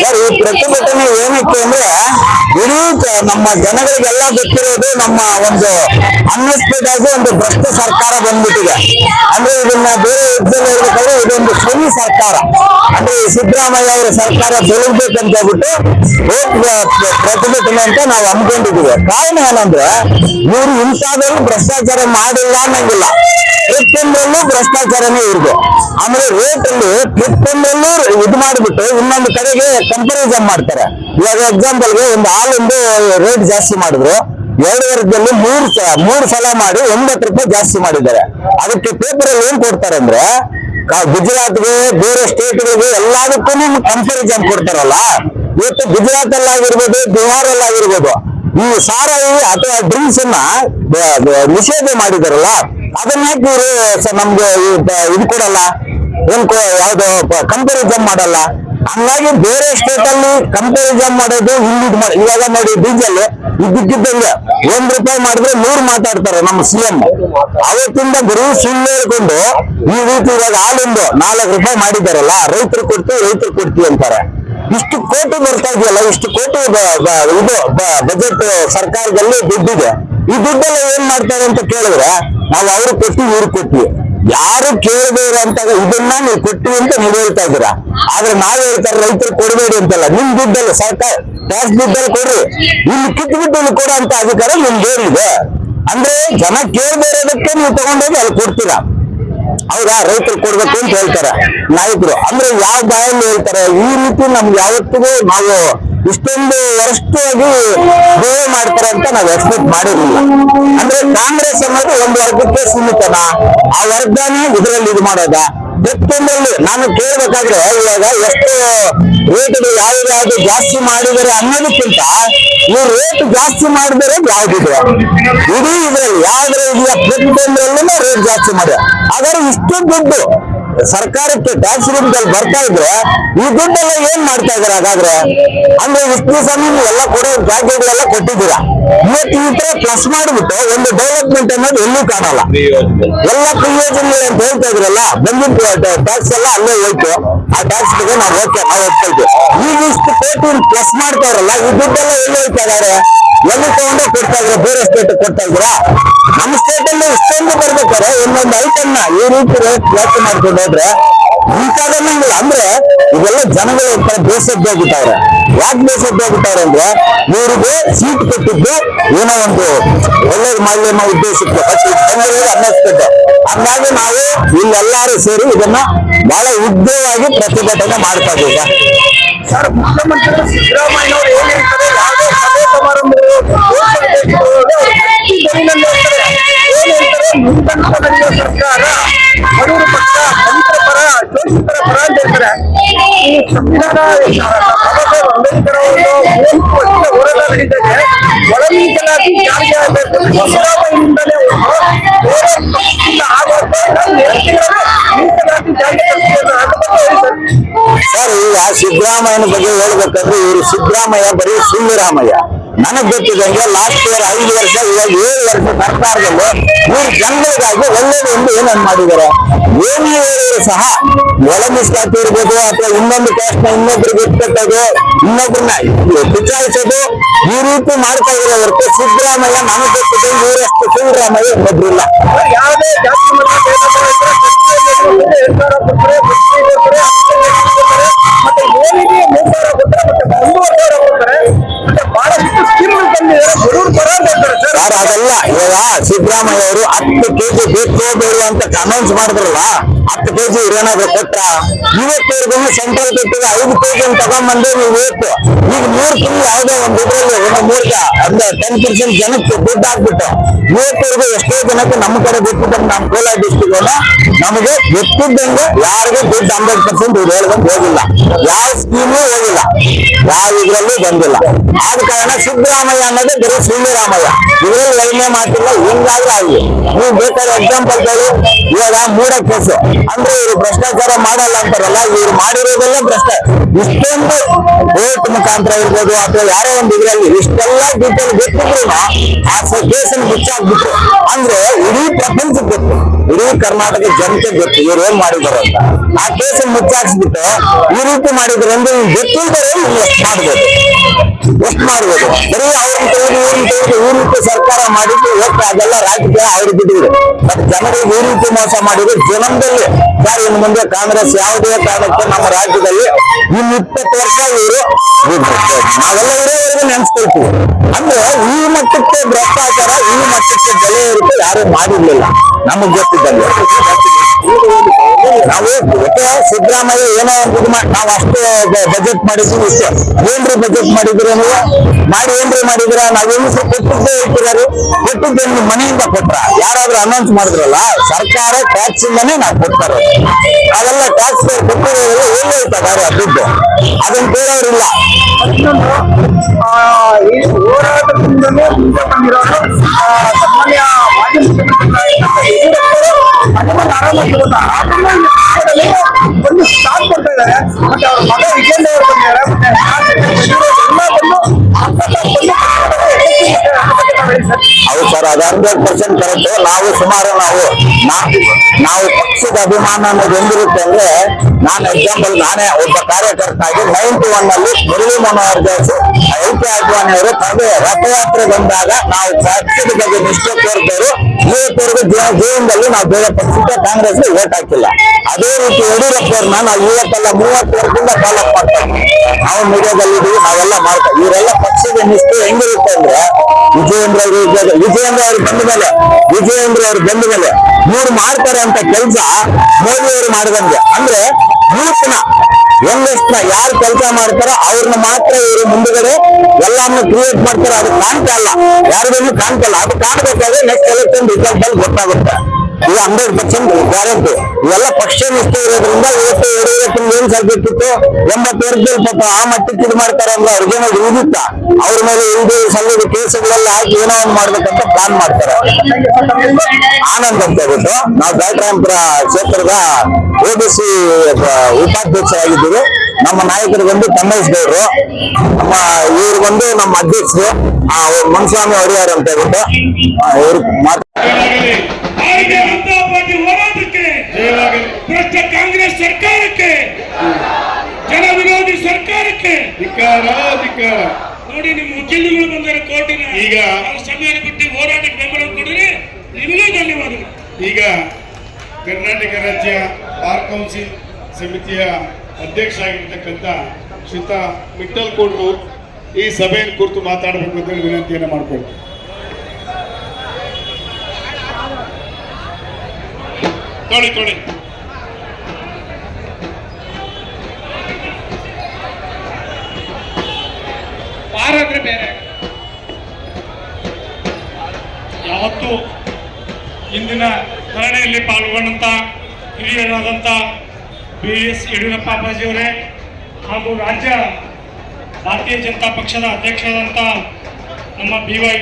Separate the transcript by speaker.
Speaker 1: Sir. ಈ ಪ್ರತಿಭಟನೆ
Speaker 2: ಏನಿತ್ತು ಅಂದ್ರೆ ಇಡೀ ನಮ್ಮ ಜನಗಳಿಗೆಲ್ಲ ಗೊತ್ತಿರೋದು ನಮ್ಮ ಒಂದು ಅನ್ಎಕ್ಸ್ಪೆಕ್ಟ್ ಒಂದು ಭ್ರಷ್ಟ ಸರ್ಕಾರ ಬಂದ್ಬಿಟ್ಟಿದೆ. ಅಂದ್ರೆ ಇದನ್ನ ಬೇರೆ ಅರ್ಥದಲ್ಲಿ ಹೇಳ್ಬೇಕಾದ್ರೆ ಇದೊಂದು ಶನಿ ಸರ್ಕಾರ. ಅಂದ್ರೆ ಸಿದ್ದರಾಮಯ್ಯ ಅವರ ಸರ್ಕಾರ ಬೆಳಗ್ಬೇಕಂತ ಹೇಳ್ಬಿಟ್ಟು ಪ್ರತಿಭಟನೆ ಅಂತ ನಾವು ಅನ್ಕೊಂಡಿದ್ದೀವಿ ಕಾರಣ ಏನಂದ್ರೆ ಇವರು ಇಂಥದ್ರಲ್ಲಿ ಭ್ರಷ್ಟಾಚಾರ ಮಾಡಿಲ್ಲ ಅನ್ನಂಗಿಲ್ಲ. ಪ್ರತಿಯೊಂದರಲ್ಲೂ ಭ್ರಷ್ಟಾಚಾರನೇ ಇರ್ದು ಆಮೇಲೆ ರೇಟ್ ಅಲ್ಲಿ ಪ್ರತಿಯೊಂದಲ್ಲೂ ಇದು ಮಾಡಿಬಿಟ್ಟು ಇನ್ನೊಂದು ಕಡೆಗೆ ಕಂಪಾರಿಸನ್ ಮಾಡ್ತಾರೆ. ಇವಾಗ ಎಕ್ಸಾಂಪಲ್ಗೆ ಒಂದು ಹಾಲೊಂದು ರೇಟ್ ಜಾಸ್ತಿ ಮಾಡಿದ್ರು. ಎರಡು ವರ್ಷದಲ್ಲಿ ಮೂರು ಮೂರು ಸಲ ಮಾಡಿ ಒಂಬತ್ತು ರೂಪಾಯಿ ಜಾಸ್ತಿ ಮಾಡಿದ್ದಾರೆ. ಅದಕ್ಕೆ ಪೇಪರ್ ಅಲ್ಲಿ ಏನ್ ಕೊಡ್ತಾರೆ ಅಂದ್ರೆ ಗುಜರಾತ್ಗೆ, ಬೇರೆ ಸ್ಟೇಟ್ಗಳಿಗೆ ಎಲ್ಲದಕ್ಕೂ ಕಂಪಾರಿಸನ್ ಕೊಡ್ತಾರಲ್ಲ? ಇವತ್ತು ಗುಜರಾತ್ ಅಲ್ಲಿ ಆಗಿರ್ಬೋದು ಬಿಹಾರ್ ಅಲ್ಲಾಗಿರ್ಬೋದು ಈ ಸಾರಾಯಿ ಅಥವಾ ಡ್ರಿಂಕ್ಸ್ ಅನ್ನ ನಿಷೇಧ ಮಾಡಿದಾರಲ್ಲ? ಅದನ್ನ ಯಾಕೆ ಇವರು, ಸ- ನಮ್ಗೆ ಇದು ಕೊಡಲ್ಲ. ಏನ್ ಯಾವ್ದು ಕಂಪಾರಿಸನ್ ಮಾಡಲ್ಲ. ಹಂಗಾಗಿ ಬೇರೆ ಸ್ಟೇಟ್ ಅಲ್ಲಿ ಕಂಪಾರಿಸನ್ ಮಾಡೋದು ಇಲ್ಲಿ ಇವಾಗ ನೋಡಿ ಡೀಸೆಲ್ ಇದ್ದಕ್ಕಿದ್ದಂಗೆ ಒಂದ್ ರೂಪಾಯಿ ಮಾಡಿದ್ರೆ ನೂರು ಮಾತಾಡ್ತಾರೆ ನಮ್ಮ ಸಿಎಂ ಅವತ್ತಿಂದ ಬರೀ ಸುಳ್ಳು ಹೇಳ್ಕೊಂಡು ಈ ರೀತಿ ಇವಾಗ ಹಾಲೊಂದು ನಾಲ್ಕು ರೂಪಾಯಿ ಮಾಡಿದಾರಲ್ಲ ರೈತರು ಕೊಡ್ತೀವಿ ರೈತರು ಕೊಡ್ತೀವಿ ಅಂತಾರೆ. ಇಷ್ಟು ಕೋಟಿ ಬರ್ತಾ ಇದೆಯಲ್ಲ, ಇಷ್ಟು ಕೋಟಿ ಇದು ಬಜೆಟ್ ಸರ್ಕಾರದಲ್ಲಿ ದುಡ್ಡಿದೆ. ಈ ದುಡ್ಡೆಲ್ಲ ಏನ್ ಮಾಡ್ತಾರೆ ಅಂತ ಕೇಳಿದ್ರೆ, ನಾವು ಅವ್ರು ಕೊಟ್ಟಿವಿ ಇವ್ರು ಕೊಟ್ಟಿವಿ ಯಾರು ಕೇಳದೇ ಇರೋಂತ ಇದನ್ನ ನೀವು ಕೊಟ್ಟಿವಿ ಅಂತ ನೀವು ಹೇಳ್ತಾ ಇದ್ದೀರಾ? ಆದ್ರೆ ನಾವು ಹೇಳ್ತಾರೆ ರೈತರು ಕೊಡಬೇಡಿ ಅಂತಲ್ಲ. ನಿಮ್ ದುಡ್ಡಲ್ಲಿ, ಸರ್ಕಾರ ಟ್ಯಾಕ್ಸ್ ದುಡ್ಡಲ್ಲಿ ಕೊಡ್ರಿ. ಇಲ್ಲಿ ಕಿತ್ಬಿಟ್ಟು ಇಲ್ಲಿ ಕೊಡುವಂತ ಅಧಿಕಾರ ನಿಮ್ಗೆ ಏನಿದೆ? ಅಂದ್ರೆ ಜನ ಕೇಳದೇ ಇರೋದಕ್ಕೆ ನೀವು ತಗೊಂಡೋಗಿ ಅಲ್ಲಿ ಕೊಡ್ತೀರಾ? ಹೌದಾ? ರೈತರು ಕೊಡ್ಬೇಕು ಅಂತ ಹೇಳ್ತಾರೆ ನಾಯಕರು. ಅಂದ್ರೆ ಯಾವ ಬಾಯಲ್ಲಿ ಹೇಳ್ತಾರೆ? ಈ ರೀತಿ ನಮ್ಗೆ ಯಾವತ್ತಿಗೂ ನಾವು ಇಷ್ಟೊಂದು ವರ್ಷವಾಗಿ ಬೇರೆ ಮಾಡ್ತಾರೆ ಅಂತ ನಾವು ಎಕ್ಸ್ಪೆಕ್ಟ್ ಮಾಡಿರ್ಲಿಲ್ಲ. ಅಂದ್ರೆ ಕಾಂಗ್ರೆಸ್ ಅನ್ನೋದು ಒಂದು ವರ್ಗಕ್ಕೆ ಸೀಮಿತನ. ಆ ವರ್ಗನೇ ಇದರಲ್ಲಿ ಇದು ಮಾಡೋದ. ಪ್ರತಿಯೊಂದರಲ್ಲಿ ನಾನು ಕೇಳ್ಬೇಕಾದ್ರೆ ಇವಾಗ ಎಷ್ಟು ರೇಟ್ ಯಾವ್ದು ಜಾಸ್ತಿ ಮಾಡಿದರೆ ಅನ್ನೋದಕ್ಕಿಂತ ಈ ರೇಟ್ ಜಾಸ್ತಿ ಮಾಡಿದರೆ ಯಾವ್ದಿದೆ? ಇಡೀ ಇದ್ರಲ್ಲಿ ಯಾವ್ದ್ರ ಇದೆಯಾ? ಪ್ರತಿಯೊಂದರಲ್ಲೂ ರೇಟ್ ಜಾಸ್ತಿ ಮಾಡ್ಯಾರ ಹಾಗಾದ್ರೆ ಇಷ್ಟು ದುಡ್ಡು ಸರ್ಕಾರಕ್ಕೆ ಟ್ಯಾಕ್ಸ್ ರೂಪದಲ್ಲಿ ಬರ್ತಾ ಇದ್ರೆ ಈ ದುಡ್ಡೆಲ್ಲ ಏನ್ ಮಾಡ್ತಾ ಇದಾರೆ ಹಾಗಾದ್ರೆ? ಅಂದ್ರೆ ಇಷ್ಟು ಸಮಯ ಎಲ್ಲ ಕೊಡೋ ಜಾಗಗಳೆಲ್ಲ ಕೊಟ್ಟಿದ್ದೀರಾ. ಇವತ್ತು ಈ ತರ ಪ್ಲಸ್ ಮಾಡಿಬಿಟ್ಟು ಒಂದು ಡೆವಲಪ್ಮೆಂಟ್ ಅನ್ನೋದು ಎಲ್ಲೂ ಕಾಣಲ್ಲ. ಎಲ್ಲ ಪ್ರಯೋಜನಗಳು ಯೋಜನೆಗಳು ಅಂತ ಹೇಳ್ತಾ ಇದ್ರಲ್ಲ? ಬಂದಿದ್ದು ಟ್ಯಾಕ್ಸ್ ಎಲ್ಲ ಅಲ್ಲೇ ಹೋಯ್ತು. ಆ ಟ್ಯಾಕ್ಸ್ ಬಗ್ಗೆ ನಾವು ಓಕೆ ನಾವು ಒಪ್ಕೊಳ್ತೀವಿ ಈಗ ಇಷ್ಟು ಕೋಟಿ ಪ್ಲಸ್ ಮಾಡ್ತಾರಲ್ಲ ಈ ದುಡ್ಡೆಲ್ಲ ಎಲ್ಲಿ ಹೋಯ್ತಾ ಇದಾರೆ ಎಲ್ಲಿ ತಗೊಂಡೇ ಕೊಡ್ತಾ ಇದ್ರೆ? ಬೇರೆ ಸ್ಟೇಟ್ ಕೊಡ್ತಾ ಇದ್ರ? ನಮ್ಮ ಸ್ಟೇಟ್ ಅಲ್ಲಿ ಇಷ್ಟೊಂದು ಬರ್ಬೇಕಾದ್ರೆ ಒಂದೊಂದು ಐಟಮ್ನ ಈ ರೀತಿ ರೇಟ್ ಜಾಸ್ತಿ ಮಾಡ್ಕೊಂಡು ಹೋದ್ರೆ ಇಂಥದನ್ನಂಗಿಲ್ಲ ಅಂದ್ರೆ ಇವೆಲ್ಲ ಜನಗಳು ಒಂಥರ ಬೇಸದ್ದು ಹೋಗ್ಬಿಟ್ಟವ್ರೆ. ಯಾಕೆ ಬೇಸದ್ದು ಹೋಗ್ಬಿಟ್ಟವ್ರೆ ಅಂದ್ರೆ ಇವರಿಗೆ ಸೀಟ್ ಕೊಟ್ಟಿದ್ದು ಏನೋ ಒಂದು ಒಳ್ಳೇದು ಮಾಡಲಿ ಅನ್ನೋ ಉದ್ದೇಶಕ್ಕೆ. ಜನರಿಗೆ ಅನ್ನಿಸ್ತದೆ. ಹಂಗಾಗಿ ನಾವು ಇಲ್ಲೆಲ್ಲರೂ ಸೇರಿ ಇದನ್ನ ಬಹಳ ಉಗ್ರವಾಗಿ ಪ್ರತಿಭಟನೆ ಮಾಡ್ತಾ ಇದ್ದೀವಿ. ಸರ್.
Speaker 1: ಮುಖ್ಯಮಂತ್ರಿ ಸಿದ್ದರಾಮಯ್ಯ ಅವರು ಏನ್ ಹೇಳ್ತಾರೆ? ಯಾವುದೇ ಸಭೆ ಸಮಾರಂಭಗಳು ಏನ್ ಸರ್ಕಾರ? ಬಡವರ ಪಕ್ಷ ದಲಿತರ ಪರ ಶೋಷಿತರ ಪರ ಅಂತ ಹೇಳ್ತಾರೆ ಈ ಸಂವಿಧಾನ ಬಾಬಾ ಸಾಹೇಬ್ ಅಂಬೇಡ್ಕರ್ ಅವರು ಮೂವತ್ತು ವರ್ಷದ ಹೋರಾಟ ನಡೀತದೆ ಒಳ ಮೀಸಲಾತಿ ಜಾರಿಗೆ ಆಗಬೇಕು ಸಿದ್ದರಾಮಯ್ಯನಿಂದಲೇ ಒಂದು ಬೇರೆ ಪಕ್ಷದಿಂದ ಆಗುವಂತ ಮೀಸಲಾತಿ ಜಾರಿಗೆ ತರ್ತೀವಿ ಅನ್ನೋ ಅದ್ರ ಬಗ್ಗೆ ಹೇಳಿ ಸರ್
Speaker 2: ಸರ್ ಈಗ ಸಿದ್ದರಾಮಯ್ಯನ ಬಗ್ಗೆ ಹೇಳ್ಬೇಕಂದ್ರೆ ಇವರು ಸಿದ್ದರಾಮಯ್ಯ ಬರೀ ಸುಳ್ಳುರಾಮಯ್ಯ ನನಗ್ ಗೊತ್ತಿದಂಗೆ ಲಾಸ್ಟ್ ಇಯರ್ ಐದು ವರ್ಷ ಇವಾಗ ಏಳು ವರ್ಷ ಸರ್ಕಾರದಲ್ಲಿ ಮೂರು ಜನಗಳಿಗಾಗಿ ಒಳ್ಳೇದು ಒಂದು ಏನೇನ್ ಮಾಡಿದ್ದಾರೆ? ಏನೇ ಹೇಳಿದ್ರು ಸಹ ಒಳ ಮೀಸಲಾತಿ ಇರ್ಬೋದು ಅಥವಾ ಇನ್ನೊಂದು ಕ್ಯಾಸ್ಟ್ನ ಇನ್ನೊಬ್ರಿಗೆ ಇಟ್ಕೊಟ್ಟೋದು ಇನ್ನೊಬ್ರನ್ನ ಪಿಚಾಯಿಸೋದು ಈ ರೀತಿ ಮಾಡ್ತಾ ಇದ್ರೆ ಹೊರತು ಸಿದ್ದರಾಮಯ್ಯ ನನಗ್ ಗೊತ್ತಿದ್ದಂಗೆ ಇವರಷ್ಟು ಸಿದ್ದರಾಮಯ್ಯ ಇನ್ನೊಬ್ರಿಲ್ಲ
Speaker 1: ಯಾವುದೇ ಜಾತಿ ಮತ್ತು ಏನಿದೆ ಮೂರು ಸಾವಿರ ಕೊಟ್ಟರೆ ಮತ್ತೆ ಕೊಡ್ತಾರೆ ಮತ್ತೆ ಬಹಳಷ್ಟು ಸ್ಕೀಮ್ಗಳು ತಂದಿದ್ದಾರೆ ಬಡವರು ಅಂತ ಸರ್
Speaker 2: ಸರ್ ಅದಲ್ಲ ಇವಾಗ ಸಿದ್ದರಾಮಯ್ಯ ಅವರು ಹತ್ತು ಕೆಜಿ ಬೇಕು ಬೇಡ ಅಂತ ಅನೌನ್ಸ್ ಮಾಡಿದ್ರಲ್ಲ, ಹತ್ತು ಕೆಜಿ ಏನಾದ್ರು ಕೊಟ್ರ ಇವತ್ತು ಸೆಂಟ್ರಲ್ ಕೊಟ್ಟಿದೆ ಐದು ಕೆಜಿ ತಗೊಂಡ್ಬಂದು ನೀವು ಇವತ್ತು. ಈಗ ಮೂರು ತಿಂಗಳು ಯಾವುದೋ ಒಂದು ಇದ್ರಲ್ಲಿ, ಒಂದು ಮೂರ್ಖ ಅಂದ್ರೆ ಟೆನ್ ಪರ್ಸೆಂಟ್ ಜನಕ್ಕೆ ದುಡ್ಡು ಹಾಕ್ಬಿಟ್ಟು. ಇವತ್ತವರೆಗೂ ಎಷ್ಟೋ ಜನಕ್ಕೆ ನಮ್ಮ ಕಡೆ ಬಿಟ್ಟು ನಮ್ಮ ಕೋಲಾರ ಡಿಸ್ಟಿಕ್ ನಮಗೆ ಗೊತ್ತಿದ್ದಂಗೆ ಯಾರಿಗೂ ದುಡ್ಡು ಹಂಡ್ರೆಡ್ ಪರ್ಸೆಂಟ್ ಇವ್ರು ಹೇಳ್ದಂಗೆ ಹೋಗಿಲ್ಲ. ಯಾವ ಸ್ಕೀಮು ಹೋಗಿಲ್ಲ. ಯಾವ ಇದ್ರಲ್ಲೂ ಬಂದಿಲ್ಲ. ಆದ ಕಾರಣ ಸಿದ್ದರಾಮಯ್ಯ ಅನ್ನೋದು ಬರೀ ಶ್ರೀರಾಮಯ್ಯ ಇದ್ರಲ್ಲಿ ಲೈನೇ ಮಾತಿಲ್ಲ, ಹಿಂಗಾದ್ರೆ ಆಗಲಿ ನೀವು ಬೇಕಾದ್ರೆ ಎಕ್ಸಾಂಪಲ್ ಇವಾಗ ಮೂಡ ಕೇಸು ಅಂದ್ರೆ ಇವರು ಭ್ರಷ್ಟಾಚಾರ ಮಾಡಲ್ಲ ಅಂತಾರಲ್ಲ, ಇವ್ರು ಮಾಡಿರೋದೆಲ್ಲ ಭ್ರಷ್ಟ. ಇಷ್ಟೊಂದು ಕೋರ್ಟ್ ಮುಖಾಂತರ ಇರ್ಬೋದು, ಅಥವಾ ಯಾರೋ ಒಂದು ಇದರಲ್ಲಿ ಇಷ್ಟೆಲ್ಲ ಡೀಟೇಲ್ ಗೊತ್ತಿದ್ರು ಆ ಕೇಸನ್ನು ಮುಚ್ಚಾಕ್ಬಿಟ್ರು. ಅಂದ್ರೆ ಇಡೀ ಪ್ರಪಂಚಕ್ಕೆ ಗೊತ್ತು. ಇಡೀ ಕರ್ನಾಟಕ ಜನತೆ ಗೊತ್ತು ಇವ್ರು ಏನ್ ಮಾಡಿದಾರೆ ಅಂತ. ಆ ಕೇಸನ್ನು ಮುಚ್ಚಾಕ್ಸ್ಬಿಟ್ಟು ಈ ರೀತಿ ಮಾಡಿದ್ರೆ ಅಂದ್ರೆ ಗೊತ್ತಿದ್ದಾರೆ ಎಷ್ಟು ಮಾಡ್ಬೋದು. ಎಷ್ಟು ಮಾಡ್ಬೋದು ಸರ್ಕಾರ ಮಾಡಿದ್ದು ಒಟ್ಟು ಅದೆಲ್ಲ ರಾಜಕೀಯ ಅವ್ರಿಗೆ ಬಟ್ ಜನರಿಗೆ ಈ ರೀತಿ ಮೋಸ ಮಾಡಿದ್ರು ಜನದಲ್ಲಿ ಸರ್ ಇನ್ನು ಮುಂದೆ ಕಾಂಗ್ರೆಸ್ ಯಾವುದೇ ಕಾರಣಕ್ಕೆ ನಮ್ಮ ರಾಜ್ಯದಲ್ಲಿ ಇನ್ನು ಇಪ್ಪತ್ತು ವರ್ಷ ಇವರು ನಾವೆಲ್ಲ ನೆನ್ಸ್ಕೊಳ್ತೀವಿ. ಅಂದ್ರೆ ಈ ಮಟ್ಟಕ್ಕೆ ಭ್ರಷ್ಟಾಚಾರ, ಈ ಮಟ್ಟಕ್ಕೆ ಬೆಲೆ ಇರುತ್ತೆ, ಯಾರು ಮಾಡಿರ್ಲಿಲ್ಲ. ನಮಗ್ ಗೊತ್ತಿದ್ದಂಗೆ ನಾವು ಸಿದ್ದರಾಮಯ್ಯ ಏನೋ ಒಂದು ಇದು ಮಾಡಿ ನಾವು ಅಷ್ಟು ಬಜೆಟ್ ಮಾಡಿದ್ವಿ ಇಷ್ಟು. ಏನ್ರಿ ಬಜೆಟ್ ಮಾಡಿದ್ರಿ ನೀವು? ಮಾಡಿ ಏನ್ರಿ ಮಾಡಿದ್ರ ನಾವೇನು ಕೊಟ್ಟಿದ್ದೇ ಇಟ್ಟಿದ್ದಾರೆ ಕೊಟ್ಟಿದ್ದೆ ನಿಮ್ ಮನೆಯಿಂದ ಕೊಟ್ರ? ಯಾರಾದ್ರೂ ಅನೌನ್ಸ್ ಮಾಡಿದ್ರಲ್ಲ ಸರ್ಕಾರ ಟ್ಯಾಕ್ಸ್ ಇಂದನೇ ನಾವು ಕೊಡ್ತಾರೆ. ಅವೆಲ್ಲ ಟ್ಯಾಕ್ಸ್ ಕೊಟ್ಟಿರೋದೆಲ್ಲ ಎಲ್ಲಿ ಹೇಳ್ತಾರೆ ದುಡ್ಡು. ಅದನ್ನ
Speaker 1: ಈ ಹೋರಾಟದಿಂದಲೇ ಮುಂದೆ ಬಂದಿರೋರು ಆ, ಸಾಮಾನ್ಯ ಮಾಜಿ ಅದನ್ನ ಆರಾಮಾಗಿ ಗೊತ್ತಾ ಅದನ್ನ ಈ ಪಕ್ಷದಲ್ಲಿ ಒಂದು ಸ್ಟಾಪ್ ಕೊಡ್ತಾ ಇದ್ದಾರೆ ಮತ್ತೆ ಅವ್ರ ಮಗ ವಿಜೇಂದ್ರ
Speaker 2: ಹೌದು ಸರ್, ಅದು ಹಂಡ್ರೆಡ್ ಪರ್ಸೆಂಟ್ ಕರೆಕ್ಟ್ ನಾವು ಸುಮಾರು ನಾವು ನಾವು ಪಕ್ಷದ ಅಭಿಮಾನ ಅನ್ನೋದು ಹೆಂಗಿರುತ್ತೆ ಅಂದ್ರೆ ನಾನು ಎಕ್ಸಾಂಪಲ್ ನಾನೇ ಒಬ್ಬ ಕಾರ್ಯಕರ್ತ ಆಗಿ ನೈನ್ಟಿ ಒನ್ ಅಲ್ಲಿ ಮುರಳಿ ಮನೋಹರ್ ದಾಸ್ ಎಲ್ ಕೆ ಅಡ್ವಾಣಿ ಅವರು ತಮಗೆ ರಥಯಾತ್ರೆ ಬಂದಾಗ ನಾವು ಪಕ್ಷದ ಬಗ್ಗೆ ನಿಷ್ಠೆ ತೋರಿದವರು ಇವತ್ತವರೆಗೂ ಜೀವ- ಜೀವನದಲ್ಲಿ ನಾವು ಬೇರೆ ಪಕ್ಷಕ್ಕೆ ಕಾಂಗ್ರೆಸ್ಗೆ ಓಟ್ ಹಾಕಿಲ್ಲ. ಅದೇ ರೀತಿ ಯಡಿಯೂರಪ್ಪ ಅವ್ರನ್ನ ನಾವು ಇವತ್ತೆಲ್ಲ ಮೂವತ್ತು ವರ್ಷದಿಂದ ಫಾಲೋ ಮಾಡ್ತೇವೆ ನಾವು ಮೀಡಿಯಾದಲ್ಲಿ ಇದೀವಿ, ನಾವೆಲ್ಲ ಮಾಡ್ತೇವೆ ಇವರೆಲ್ಲ ಪಕ್ಷದ ನಿಷ್ಠೆ ಹೆಂಗಿರುತ್ತೆ ಅಂದ್ರೆ ವಿಜಯೇಂದ್ರ. ವಿಜಯೇಂದ್ರ ಅವರು ಬಂದ ಮೇಲೆ ವಿಜಯೇಂದ್ರ ಅವ್ರು ಬಂದ ಮೇಲೆ ಇವ್ರು ಮಾಡ್ತಾರೆ ಅಂತ ಕೆಲಸ ಮೋದಿ ಅವರು ಮಾಡಿದಂಗೆ. ಅಂದ್ರೆ ಯೂತ್ನ ಯಂಗೆಸ್ಟ್ ಯಾರು ಕೆಲಸ ಮಾಡ್ತಾರೋ ಅವ್ರನ್ನ ಮಾತ್ರ ಇವರು ಮುಂದುಗಡೆ ಎಲ್ಲಾನು ಕ್ರಿಯೇಟ್ ಮಾಡ್ತಾರೆ ಅದು ಕಾಣ್ತಾ ಇಲ್ಲ. ಯಾರಿಗೂ ಕಾಣ್ತಲ್ಲ ಅದು ಕಾಣ್ಬೇಕಾದ್ರೆ ನೆಕ್ಸ್ಟ್ ಎಲೆಕ್ಷನ್ ರಿಸಲ್ಟ್ ಅಲ್ಲಿ ಗೊತ್ತಾಗುತ್ತೆ. ಇದು ಹಂಡ್ರೆಡ್ ಪರ್ಸೆಂಟ್ ಗ್ಯಾರಂಟಿ ಇವೆಲ್ಲ ಪಕ್ಷ ನಿಷ್ಠೆ ಇರೋದ್ರಿಂದ ಇವತ್ತು ಯಡಿಯೂರಪ್ಪನ ಏನ್ ಸಲ್ಬೇಕಿತ್ತು ಎಂಬತ್ತು ವರ್ಷದಲ್ಲಿ ಪಾಪ ಆ ಮಟ್ಟಕ್ಕೆ ಇದು ಮಾಡ್ತಾರೆ ಅಂದ್ರೆ ಅವ್ರಿಗೇನೋ ಇದಿತ್ತ ಅವ್ರ ಮೇಲೆ ಇಲ್ದು ಸಲ್ಲದ ಕೇಸುಗಳೆಲ್ಲ ಹಾಕಿ ಏನೋ ಒಂದು ಮಾಡ್ಬೇಕಂತ ಪ್ಲಾನ್ ಮಾಡ್ತಾರೆ. ಆನಂದ್ ಅಂತ ಹೇಳ್ಬಿಟ್ಟು ನಾವು ಬ್ಯಾಟ್ರಾಯಂಪುರ ಕ್ಷೇತ್ರದ ಓಬಿಸಿ ಉಪಾಧ್ಯಕ್ಷರಾಗಿದ್ದೀವಿ. ನಮ್ಮ ನಾಯಕರು ಬಂದು ತಮ್ಮೇಶ್ ಗೌಡ್ರು. ನಮ್ಮ ಇವ್ರು ಬಂದು ನಮ್ಮ ಅಧ್ಯಕ್ಷರು ಆ, ಮನ್ಸ್ವಾಮಿ ಒಡೆಯರ್ ಅಂತ ಹೇಳ್ಬಿಟ್ಟು ಇವ್ರು
Speaker 3: ಭ್ರಷ್ಟ ಕಾಂಗ್ರೆಸ್ ಸರ್ಕಾರಕ್ಕೆ ಜನ ವಿರೋಧಿ ಸರ್ಕಾರಕ್ಕೆ.
Speaker 4: ಧಿಕ್ಕಾರ ಧಿಕ್ಕಾರ
Speaker 3: ನೋಡಿ ನಿಮ್ಮ ವಕೀಲರುಗಳು ಬಂದರೆ ಕೋರ್ಟಿನ
Speaker 4: ಈಗ
Speaker 3: ಅವ್ರ ಸಮಯ ಬಿಟ್ಟು ಹೋರಾಟಕ್ಕೆ ಬೆಂಬಲ ಕೊಡಿದ್ರೆ ನಿಮಗೂ ಧನ್ಯವಾದಗಳು.
Speaker 4: ಈಗ ಕರ್ನಾಟಕ ರಾಜ್ಯ ಬಾರ್ ಕೌನ್ಸಿಲ್ ಸಮಿತಿಯ ಅಧ್ಯಕ್ಷ ಆಗಿರ್ತಕ್ಕಂಥ ಶ್ರೀತ ಮಿಟ್ಟಲ್ ಕೋಡ್ರು ಈ ಸಭೆಯನ್ನು ಕುರಿತು ಮಾತಾಡಬೇಕು ಅಂತ ಹೇಳಿ ವಿನಂತಿಯನ್ನು ಮಾಡಿಕೊಳ್ತೀವಿ
Speaker 3: ತೊಳಿ ತೊಳಿ ಪಾರಾದ್ರೆ ಬೇರೆ. ಯಾವತ್ತು ಇಂದಿನ ಧರಣಿಯಲ್ಲಿ ಪಾಲ್ಗೊಂಡಂತ ಹಿರಿಯರಾದಂಥ ಬಿ ಎಸ್ ಯಡಿಯೂರಪ್ಪ ಅಪ್ಪಾಜಿಯವರೇ ಹಾಗೂ ರಾಜ್ಯ ಭಾರತೀಯ ಜನತಾ ಪಕ್ಷದ ಅಧ್ಯಕ್ಷರಾದಂಥ ನಮ್ಮ ಬಿ ವೈ